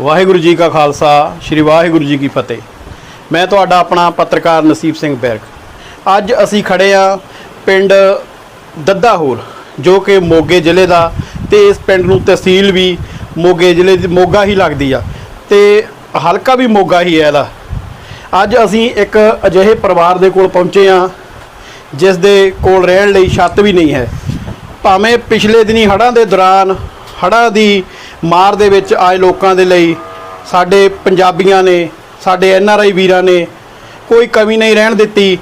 ਵਾਹਿਗੁਰੂ ਜੀ ਕਾ ਖਾਲਸਾ, ਸ੍ਰੀ ਵਾਹਿਗੁਰੂ ਜੀ ਕੀ ਫਤਿਹ। ਮੈਂ ਤੁਹਾਡਾ ਆਪਣਾ ਪੱਤਰਕਾਰ ਨਸੀਬ ਸਿੰਘ ਬੈਰਕ। ਅੱਜ ਅਸੀਂ ਖੜੇ ਆ ਪਿੰਡ ਦੱਦਾਹੂਰ ਜੋ ਕਿ ਮੋਗੇ ਜ਼ਿਲ੍ਹੇ ਦਾ ਤੇ ਇਸ ਪਿੰਡ ਨੂੰ ਤਹਿਸੀਲ ਵੀ ਮੋਗੇ ਜ਼ਿਲ੍ਹੇ ਦੀ, ਮੋਗਾ ਹੀ ਲੱਗਦੀ ਆ ਤੇ ਹਲਕਾ ਵੀ ਮੋਗਾ ਹੀ ਹੈ ਇਹਦਾ। ਅੱਜ ਅਸੀਂ ਇੱਕ ਅਜਿਹੇ ਪਰਿਵਾਰ ਦੇ ਕੋਲ ਪਹੁੰਚੇ ਆ ਜਿਸ ਦੇ ਕੋਲ ਰਹਿਣ ਲਈ ਛੱਤ ਵੀ ਨਹੀਂ ਹੈ। ਭਾਵੇਂ ਪਿਛਲੇ ਦਿਨੀ ਹੜ੍ਹਾਂ ਦੇ ਦੌਰਾਨ, ਹੜ੍ਹਾਂ ਦੀ ਮਾਰ ਦੇ ਵਿੱਚ ਆਏ ਲੋਕਾਂ ਦੇ ਲਈ ਸਾਡੇ ਪੰਜਾਬੀਆਂ ਨੇ, ਸਾਡੇ ਐਨ ਆਰ ਆਈ ਵੀਰਾਂ ਨੇ ਕੋਈ ਕਮੀ ਨਹੀਂ ਰਹਿਣ ਦਿੱਤੀ।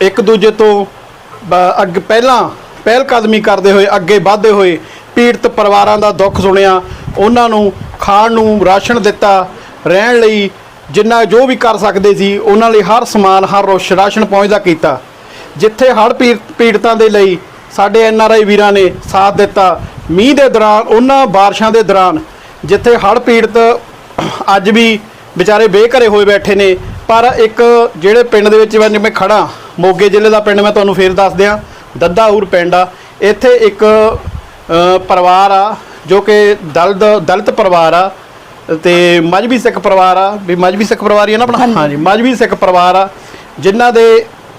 ਇੱਕ ਦੂਜੇ ਤੋਂ ਬ- ਅੱਗੇ ਪਹਿਲਾਂ ਪਹਿਲ ਕਦਮੀ ਕਰਦੇ ਹੋਏ, ਅੱਗੇ ਵਧਦੇ ਹੋਏ ਪੀੜਤ ਪਰਿਵਾਰਾਂ ਦਾ ਦੁੱਖ ਸੁਣਿਆ। ਉਹਨਾਂ ਨੂੰ ਖਾਣ ਨੂੰ ਰਾਸ਼ਨ ਦਿੱਤਾ, ਰਹਿਣ ਲਈ ਜਿੰਨਾ ਜੋ ਵੀ ਕਰ ਸਕਦੇ ਸੀ, ਉਹਨਾਂ ਲਈ ਹਰ ਸਮਾਨ, ਹਰ ਰੋਸ਼ ਰਾਸ਼ਨ ਪਹੁੰਚਦਾ ਕੀਤਾ। ਜਿੱਥੇ ਹੜ੍ਹ ਪੀੜ, ਪੀੜਤਾਂ ਦੇ ਲਈ ਸਾਡੇ ਐਨ ਆਰ ਆਈ ਵੀਰਾਂ ਨੇ ਸਾਥ ਦਿੱਤਾ ਮੀਂਹ ਦੇ ਦੌਰਾਨ ਉਹਨਾਂ ਬਾਰਿਸ਼ਾਂ ਦੇ ਦੌਰਾਨ ਜਿੱਥੇ ਹੜ੍ਹ ਪੀੜਤ ਅੱਜ ਵੀ ਵਿਚਾਰੇ ਬੇਘਰੇ ਹੋਏ ਬੈਠੇ ਨੇ ਪਰ ਇੱਕ ਜਿਹੜੇ ਪਿੰਡ ਦੇ ਵਿੱਚ ਮੈਂ ਖੜਾ ਮੋਗੇ ਜ਼ਿਲ੍ਹੇ ਦਾ ਪਿੰਡ ਮੈਂ ਤੁਹਾਨੂੰ ਫੇਰ ਦੱਸ ਦਿਆਂ ਦੱਦਾਹੂਰ ਪਿੰਡ ਆ ਇੱਥੇ ਇੱਕ ਪਰਿਵਾਰ ਆ ਜੋ ਕਿ ਦਲਿਤ ਦਲਿਤ ਪਰਿਵਾਰ ਆ ਤੇ ਮਜਬੀ ਸਿੱਖ ਪਰਿਵਾਰ ਆ ਵੀ ਮਜਬੀ ਸਿੱਖ ਪਰਿਵਾਰ ਹੀ ਆ ਨਾ ਆਪਣਾ? ਹਾਂਜੀ ਮਜਬੀ ਸਿੱਖ ਪਰਿਵਾਰ ਆ ਜਿਨ੍ਹਾਂ ਦੇ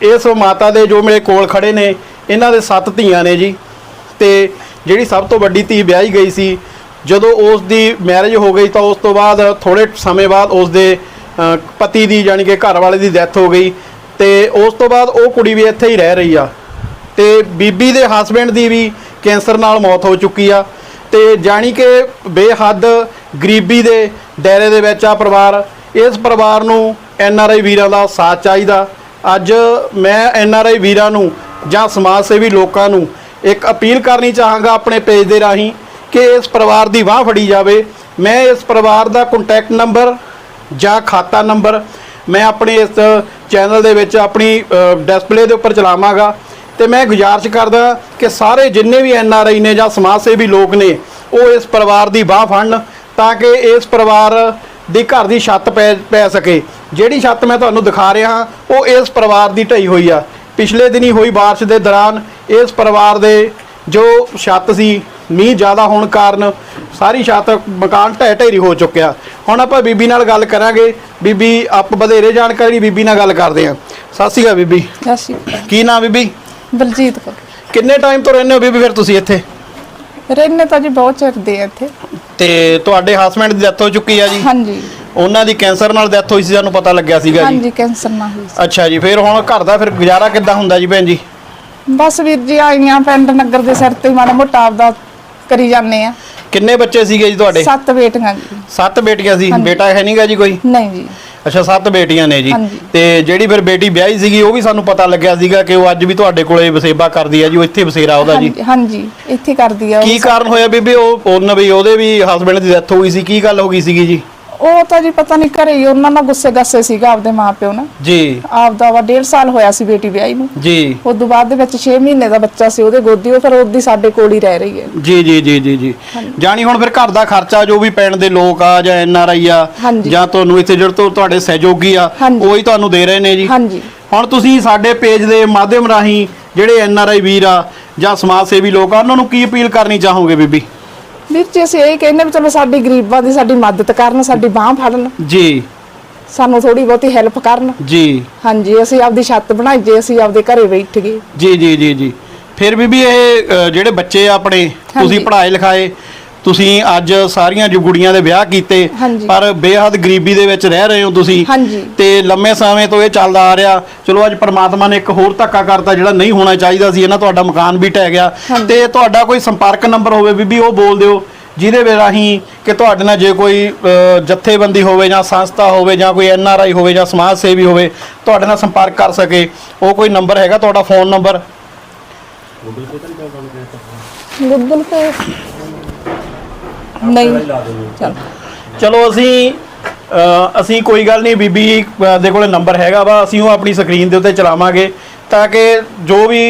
ਇਸ ਮਾਤਾ ਦੇ ਜੋ ਮੇਰੇ ਕੋਲ ਖੜੇ ਨੇ ਇਹਨਾਂ ਦੇ ਸੱਤ ਧੀਆਂ ਨੇ ਜੀ ਤੇ ਜਿਹੜੀ ਸਭ ਤੋਂ ਵੱਡੀ ਧੀ ਵਿਆਹੀ ਗਈ ਸੀ, ਜਦੋਂ ਉਸ ਦੀ ਮੈਰਿਜ ਹੋ ਗਈ ਤਾਂ ਉਸ ਤੋਂ ਬਾਅਦ ਥੋੜੇ ਸਮੇਂ ਬਾਅਦ ਉਸ ਦੇ ਪਤੀ ਦੀ ਯਾਨੀ ਕਿ ਘਰ ਵਾਲੇ ਦੀ ਡੈਥ ਹੋ ਗਈ ਤੇ ਉਸ ਤੋਂ ਬਾਅਦ ਉਹ ਕੁੜੀ ਵੀ ਇੱਥੇ ਹੀ ਰਹਿ ਰਹੀ ਆ। ਤੇ ਬੀਬੀ ਦੇ ਹਸਬੰਡ ਦੀ ਵੀ ਕੈਂਸਰ ਨਾਲ ਮੌਤ ਹੋ ਚੁੱਕੀ ਆ ਤੇ ਜਾਣੀ ਕਿ ਬੇਹੱਦ ਗਰੀਬੀ ਦੇ ਦਾਇਰੇ ਦੇ ਵਿੱਚ ਆ ਪਰਿਵਾਰ। ਇਸ ਪਰਿਵਾਰ ਨੂੰ ਐਨ ਆਰ ਆਈ ਵੀਰਾਂ ਦਾ ਸਾਥ ਚਾਹੀਦਾ। ਅੱਜ ਮੈਂ ਐਨ ਆਰ ਆਈ ਵੀਰਾਂ ਨੂੰ ਜਾਂ ਸਮਾਜ ਸੇਵੀ ਲੋਕਾਂ ਨੂੰ ਇੱਕ ਅਪੀਲ ਕਰਨੀ ਚਾਹਾਂਗਾ ਆਪਣੇ ਪੇਜ ਦੇ ਰਾਹੀਂ ਕਿ ਇਸ ਪਰਿਵਾਰ ਦੀ ਬਾਹ ਫੜੀ ਜਾਵੇ ਮੈਂ ਇਸ ਪਰਿਵਾਰ ਦਾ ਕੰਟੈਕਟ ਨੰਬਰ ਜਾਂ ਖਾਤਾ ਨੰਬਰ ਮੈਂ ਆਪਣੇ ਇਸ ਚੈਨਲ ਦੇ ਵਿੱਚ ਆਪਣੀ ਡਿਸਪਲੇ ਦੇ ਉੱਪਰ ਚਲਾਵਾਂਗਾ ਤੇ ਮੈਂ ਗੁਜ਼ਾਰਿਸ਼ ਕਰਦਾ ਕਿ ਸਾਰੇ ਜਿੰਨੇ ਵੀ ਐਨ ਆਰ ਆਈ ਨੇ ਜਾਂ ਸਮਾਜ ਸੇਵੀ ਲੋਕ ਨੇ ਉਹ ਇਸ ਪਰਿਵਾਰ ਦੀ ਬਾਹ ਫੜਨ ਤਾਂ ਕਿ ਇਸ ਪਰਿਵਾਰ ਦੀ ਘਰ ਦੀ ਛੱਤ ਪੈ ਪੈ ਸਕੇ ਜਿਹੜੀ ਛੱਤ ਮੈਂ ਤੁਹਾਨੂੰ ਦਿਖਾ ਰਿਹਾ ਹਾਂ ਉਹ ਇਸ ਪਰਿਵਾਰ ਦੀ ਢਈ ਹੋਈ ਆ ਪਿਛਲੇ ਦਿਨੀ ਹੋਈ بارش ਦੇ ਦੌਰਾਨ ਇਸ ਪਰਿਵਾਰ ਦੇ ਜੋ ਛੱਤ ਸੀ ਮੀਂਹ ਜ਼ਿਆਦਾ ਹੋਣ ਕਾਰਨ ਸਾਰੀ ਛੱਤ ਮਕਾਨ ਢਹਿ ਢੇਰੀ ਹੋ ਚੁੱਕਿਆ। ਹੁਣ ਆਪਾਂ ਬੀਬੀ ਨਾਲ ਗੱਲ ਕਰਾਂਗੇ। ਬੀਬੀ ਆਪ ਵਧੇਰੇ ਜਾਣਕਾਰੀ ਬੀਬੀ ਨਾਲ ਗੱਲ ਕਰਦੇ ਹਾਂ ਸਤਿ ਸ਼੍ਰੀ ਅਕਾਲ ਬੀਬੀ। ਅਸੀਂ ਕੀ ਨਾਮ ਬੀਬੀ? ਬਲਜੀਤ ਕੋ ਕਿੰਨੇ ਟਾਈਮ ਤੋਂ ਰਹਿੰਦੇ ਹੋ ਬੀਬੀ ਫਿਰ ਤੁਸੀਂ ਇੱਥੇ? ਰਹਿਣੇ ਤਾਂ ਜੀ ਬਹੁਤ ਚਿਰ ਦੇ ਆ ਇੱਥੇ। ਤੇ ਤੁਹਾਡੇ ਹਸਬੰਡ ਦੀ ਡੈਥ ਹੋ ਚੁੱਕੀ ਆ ਜੀ? ਹਾਂਜੀ। ਉਹਨਾਂ ਦੀ ਕੈਂਸਰ ਨਾਲ ਡੈਥ ਹੋਈ ਸੀ ਸਾਨੂੰ ਪਤਾ ਲੱਗਿਆ ਸੀਗਾ ਜੀ। ਹਾਂਜੀ ਕੈਂਸਰ ਨਾ ਹੋਈ ਸੀ। ਅੱਛਾ ਜੀ ਫਿਰ ਹੁਣ ਘਰ ਦਾ ਫਿਰ ਗੁਜ਼ਾਰਾ ਕਿੱਦਾਂ ਹੁੰਦਾ ਜੀ ਭੈਣ ਜੀ? ਬਸ ਵੀਰ ਜੀ ਆਈਆਂ ਪਿੰਡ ਨਗਰ ਦੇ ਸਿਰ ਤੇ ਮਾੜਾ ਮੋਟਾ ਆਪਦਾ ਕਰੀ ਜਾਂਦੇ ਆ। ਕਿੰਨੇ ਬੱਚੇ ਸੀਗੇ ਜੀ ਤੁਹਾਡੇ? ਸੱਤ ਬੇਟੀਆਂ ਜੀ। ਸੱਤ ਬੇਟੀਆਂ ਸੀ। ਬੇਟਾ ਹੈ ਨਹੀਂਗਾ ਜੀ ਕੋਈ? ਨਹੀਂ ਜੀ। ਅੱਛਾ ਸੱਤ ਬੇਟੀਆਂ ਨੇ ਜੀ। ਹਾਂਜੀ। ਤੇ ਜਿਹੜੀ ਫਿਰ ਬੇਟੀ ਵਿਆਹੀ ਸੀਗੀ ਉਹ ਵੀ ਸਾਨੂੰ ਪਤਾ ਲੱਗਿਆ ਸੀਗਾ ਕਿ ਉਹ ਅੱਜ ਵੀ ਤੁਹਾਡੇ ਕੋਲੇ ਵਸੇਬਾ ਕਰਦੀ ਆ ਜੀ ਉਹ ਇੱਥੇ ਵਸੇਰਾ ਉਹਦਾ ਜੀ। ਹਾਂਜੀ ਹਾਂਜੀ ਇੱਥੇ ਕਰਦੀ ਆ ਉਹ ਕੀ ਕਾਰਨ ਹੋਇਆ ਬੀਬੀ? ਉਹ ਉਹਨਾਂ ਵੀ ਉਹਦੇ ਵੀ ਹਸਬੰਡ ਦੀ ਡੈਥ ਹੋ ਗਈ ਸੀ ਕੀ ਗੱਲ ਹੋ ਗਈ ਸੀਗੀ ਜੀ? ਉਹ ਤਾਂ ਜੀ ਪਤਾ ਨਹੀਂ ਘਰੇ ਹੀ ਉਹਨਾਂ ਨਾਲ ਗੁੱਸੇ ਗੱਸੇ ਸੀਗਾ ਆਪਦੇ ਮਾਪਿਓ ਨਾਲ। ਜੀ। ਆਪਦਾ ਵਾ 1.5 ਸਾਲ ਹੋਇਆ ਸੀ ਬੇਟੀ ਵਿਆਹੀ ਨੂੰ। ਜੀ। ਉਸ ਤੋਂ ਬਾਅਦ ਦੇ ਵਿੱਚ 6 ਮਹੀਨੇ ਦਾ ਬੱਚਾ ਸੀ ਉਹਦੇ ਗੋਦੀ ਉਹ ਫਿਰ ਉਹਦੀ ਸਾਡੇ ਕੋਲ ਹੀ ਰਹਿ ਰਹੀ ਹੈ। ਜੀ ਜੀ ਜੀ ਜੀ ਜੀ। ਜਾਣੀ ਹੁਣ ਫਿਰ ਘਰ ਦਾ ਖਰਚਾ ਜੋ ਵੀ ਪਿੰਡ ਦੇ ਲੋਕ ਆ ਜਾਂ ਐਨ ਆਰ ਆਈ ਆ ਹਾਂਜੀ। ਜਾਂ ਤੁਹਾਨੂੰ ਇੱਥੇ ਜਿਹੜੇ ਤੋਂ ਤੁਹਾਡੇ ਸਹਿਯੋਗੀ ਆ ਹਾਂਜੀ। ਉਹੀ ਤੁਹਾਨੂੰ ਦੇ ਰਹੇ ਨੇ ਜੀ। ਹਾਂਜੀ। ਹੁਣ ਤੁਸੀਂ ਸਾਡੇ ਪੇਜ ਦੇ ਮਾਧਿਅਮ ਰਾਹੀਂ ਜਿਹੜੇ ਐਨ ਆਰ ਆਈ ਵੀਰ ਆ ਜਾਂ ਸਮਾਜ ਸੇਵੀ ਲੋਕ ਆ ਉਹਨਾਂ ਨੂੰ ਕੀ ਅਪੀਲ ਕਰਨੀ ਚਾਹੋਗੇ ਬੀਬੀ? ਵੀਰ ਜੀ ਅਸੀਂ ਇਹ ਕਹਿੰਦੇ ਵੀ ਚਲੋ ਸਾਡੀ ਗਰੀਬਾਂ ਦੀ ਸਾਡੀ ਮਦਦ ਕਰਨ ਸਾਡੀ ਬਾਹ ਫੜਨ। ਜੀ। ਸਾਨੂੰ ਥੋੜੀ ਬਹੁਤੀ ਹੈਲਪ ਕਰਨ। ਜੀ। ਹਾਂਜੀ ਅਸੀਂ ਆਪਦੀ ਛੱਤ ਬਣਾਈਏ ਅਸੀਂ ਆਪਦੇ ਘਰੇ ਬੈਠ ਗਏ। ਜੀ ਜੀ ਜੀ ਜੀ। ਫਿਰ ਵੀ ਵੀ ਇਹ ਅ, ਜਿਹੜੇ ਬੱਚੇ ਆ ਆਪਣੇ ਤੁਸੀਂ ਹਾਂਜੀ। ਪੜ੍ਹਾਏ ਲਿਖਾਏ ਤੁਸੀਂ ਅੱਜ ਸਾਰੀਆਂ ਜੋ ਗੁੜੀਆਂ ਦੇ ਵਿਆਹ ਕੀਤੇ ਹਾਂਜੀ। ਪਰ ਬੇਹੱਦ ਗਰੀਬੀ ਦੇ ਵਿੱਚ ਰਹਿ ਰਹੇ ਹੋ ਤੁਸੀਂ ਹਾਂਜੀ। ਤੇ ਲੰਮੇ ਸਮੇਂ ਤੋਂ ਇਹ ਚੱਲਦਾ ਆ ਰਿਹਾ ਚਲੋ ਅੱਜ ਪ੍ਰਮਾਤਮਾ ਨੇ ਇੱਕ ਹੋਰ ਧੱਕਾ ਕਰਤਾ ਜਿਹੜਾ ਨਹੀਂ ਹੋਣਾ ਚਾਹੀਦਾ ਸੀ ਇਹਨਾਂ ਤੁਹਾਡਾ ਮਕਾਨ ਵੀ ਢਹਿ ਗਿਆ ਹਾਂਜੀ। ਤੇ ਤੁਹਾਡਾ ਕੋਈ ਸੰਪਰਕ ਨੰਬਰ ਹੋਵੇ ਬੀਬੀ ਉਹ ਬੋਲ ਦਿਓ ਜਿਹਦੇ ਵੇ ਰਾਹੀਂ ਕਿ ਤੁਹਾਡੇ ਨਾਲ ਜੇ ਕੋਈ ਅ, ਜਥੇਬੰਦੀ ਹੋਵੇ ਜਾਂ ਸੰਸਥਾ ਹੋਵੇ ਜਾਂ ਕੋਈ ਐਨ ਆਰ ਆਈ ਹੋਵੇ ਜਾਂ ਸਮਾਜ ਸੇਵੀ ਹੋਵੇ ਤੁਹਾਡੇ ਨਾਲ ਸੰਪਰਕ ਕਰ ਸਕੇ ਉਹ ਕੋਈ ਨੰਬਰ ਹੈਗਾ ਤੁਹਾਡਾ ਫੋਨ ਨੰਬਰ ਗੂਗਲ ਪੇ ਨਹੀਂ। ਚਲ। ਚਲੋ ਅਸੀਂ ਅ, ਅਸੀਂ ਕੋਈ ਗੱਲ ਨਹੀਂ ਬੀਬੀ ਅ, ਦੇ ਕੋਲੇ ਨੰਬਰ ਹੈਗਾ ਵਾ ਅਸੀਂ ਉਹ ਆਪਣੀ ਸਕਰੀਨ ਦੇ ਉੱਤੇ ਚਲਾਵਾਂਗੇ ਤਾਂ ਕਿ ਜੋ ਵੀ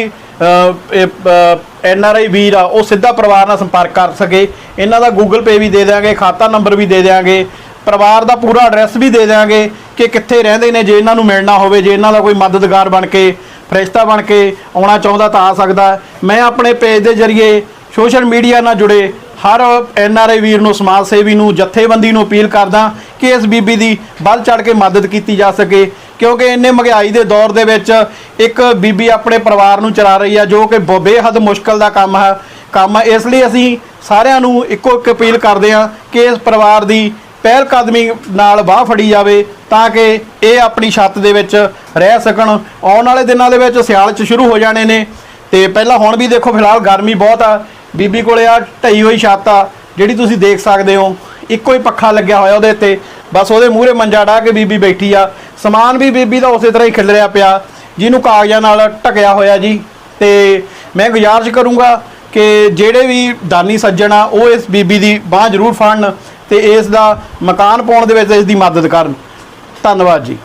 ਐਨ ਆਰ ਆਈ ਵੀਰ ਆ ਉਹ ਸਿੱਧਾ ਪਰਿਵਾਰ ਨਾਲ ਸੰਪਰਕ ਕਰ ਸਕੇ। ਇਹਨਾਂ ਦਾ ਗੂਗਲ ਪੇ ਵੀ ਦੇ ਦਿਆਂਗੇ ਖਾਤਾ ਨੰਬਰ ਵੀ ਦੇ ਦਿਆਂਗੇ ਪਰਿਵਾਰ ਦਾ ਪੂਰਾ ਐਡਰੈਸ ਵੀ ਦੇ ਦਿਆਂਗੇ ਕਿ ਕਿੱਥੇ ਰਹਿੰਦੇ ਨੇ ਜੇ ਇਹਨਾਂ ਨੂੰ ਮਿਲਣਾ ਹੋਵੇ ਜੇ ਇਹਨਾਂ ਦਾ ਕੋਈ ਮਦਦਗਾਰ ਬਣ ਕੇ ਫਰਿਸ਼ਤਾ ਬਣ ਕੇ ਆਉਣਾ ਚਾਹੁੰਦਾ ਤਾਂ ਆ ਸਕਦਾ। ਹੈ। ਮੈਂ ਆਪਣੇ ਪੇਜ ਦੇ ਜ਼ਰੀਏ ਸੋਸ਼ਲ ਮੀਡੀਆ ਨਾਲ ਜੁੜੇ ਹਰ ਐਨ ਆਰ ਆਈ ਵੀਰ ਨੂੰ, ਸਮਾਜ ਸੇਵੀ ਨੂੰ, ਜਥੇਬੰਦੀ ਨੂੰ ਅਪੀਲ ਕਰਦਾ ਕਿ ਇਸ ਬੀਬੀ ਦੀ ਵੱਧ ਚੜ ਕੇ ਮਦਦ ਕੀਤੀ ਜਾ ਸਕੇ। ਕਿਉਂਕਿ ਇੰਨੇ ਮਹਿੰਗਾਈ ਦੇ ਦੌਰ ਦੇ ਵਿੱਚ ਇੱਕ ਬੀਬੀ ਆਪਣੇ ਪਰਿਵਾਰ ਨੂੰ ਚਲਾ ਰਹੀ ਹੈ, ਜੋ ਕਿ ਬ- ਬੇਹੱਦ ਮੁਸ਼ਕਲ ਦਾ ਕੰਮ ਹੈ। ਕੰਮ ਹੈ, ਇਸ ਲਈ ਅਸੀਂ ਸਾਰਿਆਂ ਨੂੰ ਇੱਕੋ ਇੱਕ ਅਪੀਲ ਕਰਦੇ ਹਾਂ ਕਿ ਇਸ ਪਰਿਵਾਰ ਦੀ ਪਹਿਲ ਕਦਮੀ ਨਾਲ ਬਾਹ ਫੜੀ ਜਾਵੇ ਤਾਂ ਕਿ ਇਹ ਆਪਣੀ ਛੱਤ ਦੇ ਵਿੱਚ ਰਹਿ ਸਕਣ। ਆਉਣ ਵਾਲੇ ਦਿਨਾਂ ਦੇ ਵਿੱਚ ਸਿਆਲ 'ਚ ਸ਼ੁਰੂ ਹੋ ਜਾਣੇ ਨੇ। ਤੇ ਪਹਿਲਾਂ ਹੁਣ ਵੀ ਦੇਖੋ, ਫਿਲਹਾਲ ਗਰਮੀ ਬਹੁਤ ਆ। ਬੀਬੀ ਕੋਲੇ ਆ ਢਈ ਹੋਈ ਛੱਤ ਆ, ਜਿਹੜੀ ਤੁਸੀਂ ਦੇਖ ਸਕਦੇ ਹੋ, ਇੱਕੋ ਹੀ ਪੱਖਾ ਲੱਗਿਆ ਹੋਇਆ ਉਹਦੇ ਉੱਤੇ ਬਸ ਉਹਦੇ ਮੂਹਰੇ ਮੰਜਾ ਢਾ ਕੇ ਬੀਬੀ ਬੈਠੀ ਆ। ਸਮਾਨ ਵੀ ਬੀਬੀ ਦਾ ਉਸੇ ਤਰ੍ਹਾਂ ਹੀ ਖਿਲਰਿਆ ਪਿਆ। ਜਿਹਨੂੰ ਕਾਗਜ਼ਾਂ ਨਾਲ ਢਕਿਆ ਹੋਇਆ ਜੀ। ਤੇ ਮੈਂ ਗੁਜ਼ਾਰਿਸ਼ ਕਰੂੰਗਾ ਕਿ ਜਿਹੜੇ ਵੀ ਦਾਨੀ ਸੱਜਣ ਆ, ਉਹ ਇਸ ਬੀਬੀ ਦੀ ਬਾਹ ਜ਼ਰੂਰ ਫੜਨ ਤੇ ਇਸ ਦਾ ਮਕਾਨ ਪਾਉਣ ਦੇ ਵਿੱਚ ਇਸ ਦੀ ਮਦਦ ਕਰਨ। ਧੰਨਵਾਦ ਜੀ।